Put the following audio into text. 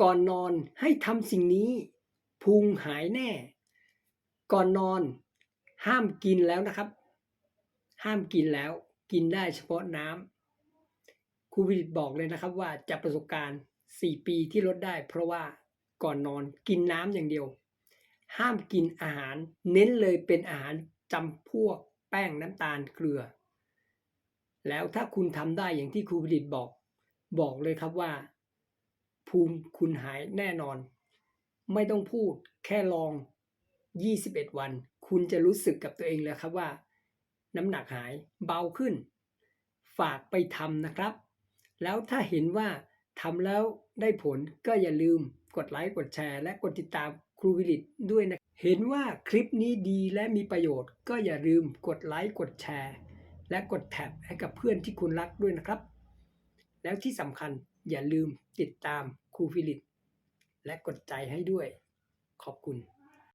ก่อนนอนให้ทำสิ่งนี้ พุงหายแน่ ก่อนนอนห้ามกินแล้วนะครับ ห้ามกินแล้วกินได้เฉพาะน้ำครูวิดิตบอกเลยนะครับว่าจากประสบการณ์ 4 ปีที่ลดได้ เพราะว่าก่อนนอนกินน้ำอย่างเดียว ห้ามกินอาหาร เน้นเลยเป็นอาหารจำพวกแป้งน้ำตาลเกลือ แล้วถ้าคุณทำได้อย่างที่ครูวิดิตบอก บอกเลยครับว่า ภูมิคุณหายแน่นอน ไม่ต้องพูดแค่ลอง 21 วัน คุณจะรู้สึกกับตัวเองแล้วครับว่า น้ำหนักหายเบาขึ้น ฝากไปทำนะครับ แล้วถ้าเห็นว่าทำแล้วได้ผลก็อย่าลืมกดไลค์กดแชร์ และกดติดตามครูวิลิตด้วยนะ เห็นว่าคลิปนี้ดีและมีประโยชน์ ก็อย่าลืมกดไลค์กดแชร์ และกดแท็บให้กับเพื่อนที่คุณรักด้วยนะครับ แล้วที่สำคัญอย่าลืมติดตาม ครูฟิลิปและกดใจให้ด้วย ขอบคุณ